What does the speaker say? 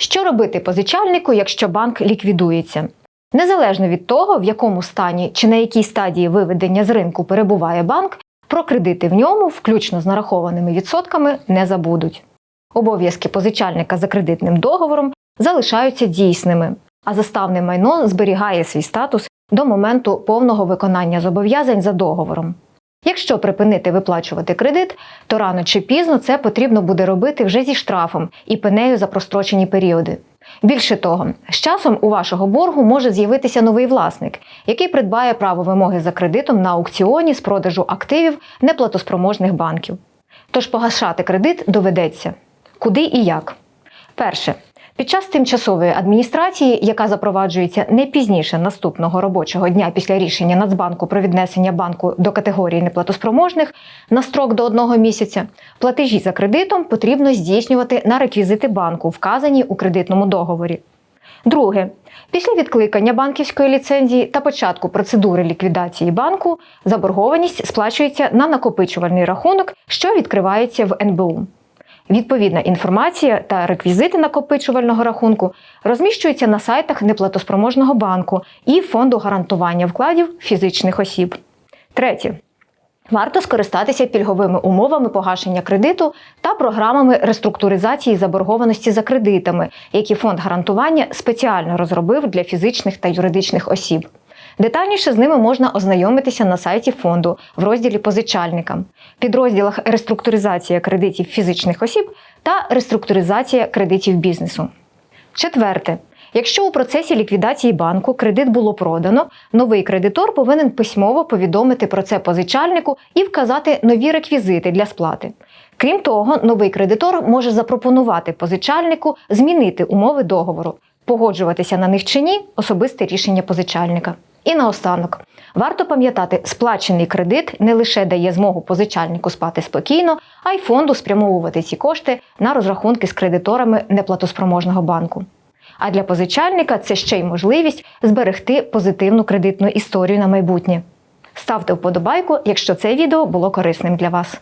Що робити позичальнику, якщо банк ліквідується? Незалежно від того, в якому стані чи на якій стадії виведення з ринку перебуває банк, про кредити в ньому, включно з нарахованими відсотками, не забудуть. Обов'язки позичальника за кредитним договором залишаються дійсними, а заставне майно зберігає свій статус до моменту повного виконання зобов'язань за договором. Якщо припинити виплачувати кредит, то рано чи пізно це потрібно буде робити вже зі штрафом і пенею за прострочені періоди. Більше того, з часом у вашого боргу може з'явитися новий власник, який придбає право вимоги за кредитом на аукціоні з продажу активів неплатоспроможних банків. Тож погашати кредит доведеться. Куди і як? Перше. Під час тимчасової адміністрації, яка запроваджується не пізніше наступного робочого дня після рішення Нацбанку про віднесення банку до категорії неплатоспроможних на строк до одного місяця, платежі за кредитом потрібно здійснювати на реквізити банку, вказані у кредитному договорі. Друге, після відкликання банківської ліцензії та початку процедури ліквідації банку заборгованість сплачується на накопичувальний рахунок, що відкривається в НБУ. Відповідна інформація та реквізити накопичувального рахунку розміщуються на сайтах неплатоспроможного банку і фонду гарантування вкладів фізичних осіб. Третє. Варто скористатися пільговими умовами погашення кредиту та програмами реструктуризації заборгованості за кредитами, які фонд гарантування спеціально розробив для фізичних та юридичних осіб. Детальніше з ними можна ознайомитися на сайті фонду в розділі позичальникам, підрозділах реструктуризація кредитів фізичних осіб та реструктуризація кредитів бізнесу. Четверте. Якщо у процесі ліквідації банку кредит було продано, новий кредитор повинен письмово повідомити про це позичальнику і вказати нові реквізити для сплати. Крім того, новий кредитор може запропонувати позичальнику змінити умови договору, погоджуватися на них чи ні особисте рішення позичальника. І наостанок, варто пам'ятати, сплачений кредит не лише дає змогу позичальнику спати спокійно, а й фонду спрямовувати ці кошти на розрахунки з кредиторами неплатоспроможного банку. А для позичальника це ще й можливість зберегти позитивну кредитну історію на майбутнє. Ставте вподобайку, якщо це відео було корисним для вас.